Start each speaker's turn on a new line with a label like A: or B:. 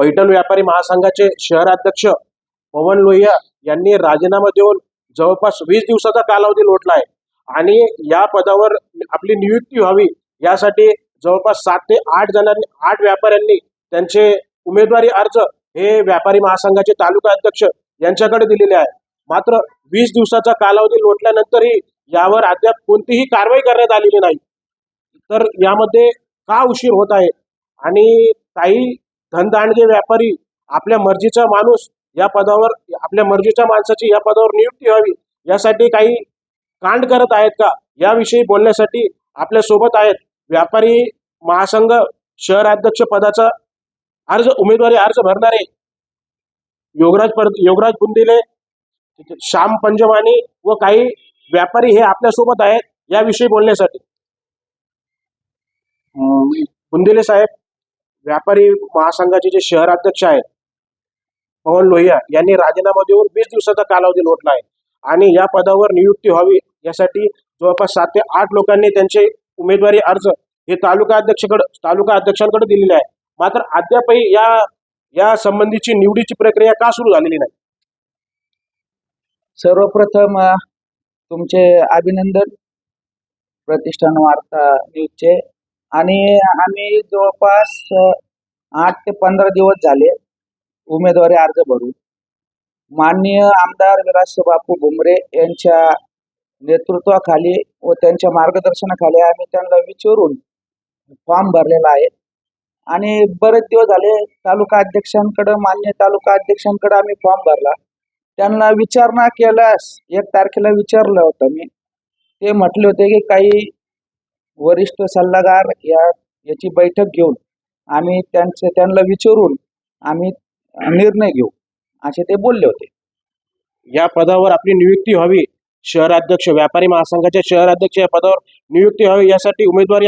A: पैठण व्यापारी महासंघाचे शहराध्यक्ष पवन लोहिया यांनी राजीनामा देऊन जवळपास वीस दिवसाचा कालावधी लोटला आहे. आणि या पदावर आपली नियुक्ती व्हावी यासाठी जवळपास सात ते आठ जणांनी आठ व्यापाऱ्यांनी त्यांचे उमेदवारी अर्ज हे व्यापारी महासंघाचे तालुका अध्यक्ष यांच्याकडे दिलेले आहे. मात्र वीस दिवसाचा कालावधी लोटल्यानंतरही यावर अद्याप कोणतीही कारवाई करण्यात आलेली नाही. तर यामध्ये का उशीर होत आहे? आणि काही धनदांडगे व्यापारी आपल्या मर्जीचा माणूस या पदावर आपल्या मर्जीच्या माणसाची या पदावर नियुक्ती व्हावी यासाठी काही कांड करत आहेत का? याविषयी बोलण्यासाठी आपल्यासोबत आहेत व्यापारी महासंघ शहराध्यक्ष पदाचा अर्ज उमेदवारी अर्ज भरणारे योगराज पर योगराज बुंदिले श्याम पंजवानी व काही व्यापारी हे आपल्यासोबत आहेत याविषयी बोलण्यासाठी. बुंदिले साहेब व्यापारी महासंघाचे जे शहराध्यक्ष आहेत पवन लोहिया यांनी राजीनामा देऊन वीस दिवसाचा कालावधी लोटला आहे. आणि या पदावर नियुक्ती व्हावी यासाठी जवळपास सात ते आठ लोकांनी त्यांचे उमेदवारी अर्ज हे तालुका अध्यक्षकडे तालुका अध्यक्षांकडे दिलेले आहे मात्र अद्यापही या या संबंधीची निवडीची प्रक्रिया का सुरू झालेली नाही?
B: सर्वप्रथम तुमचे अभिनंदन. प्रतिष्ठान वार्ता न्यूजचे आणि आम्ही जवळपास आठ ते पंधरा दिवस झाले उमेदवारी अर्ज भरून. माननीय आमदार विराज बापू भुमरे यांच्या नेतृत्वाखाली व त्यांच्या मार्गदर्शनाखाली आम्ही त्यांना विचारून फॉर्म भरलेला आहे. आणि बरेच दिवस झाले तालुका अध्यक्षांकडे मान्य तालुका अध्यक्षांकडे आम्ही फॉर्म भरला. त्यांना विचारणा केल्यास एक तारखेला विचारलं होतं मी. ते म्हटले होते की काही वरिष्ठ सल्लागार या याची बैठक घेऊन आम्ही त्यांचे त्यांना विचारून आम्ही निर्णय घेऊ असे ते बोलले होते.
A: या पदावर आपली नियुक्ती व्हावी. शहराध्यक्ष व्यापारी महासंघाच्या शहराध्यक्ष या पदावर नियुक्ती व्हावी यासाठी उमेदवारी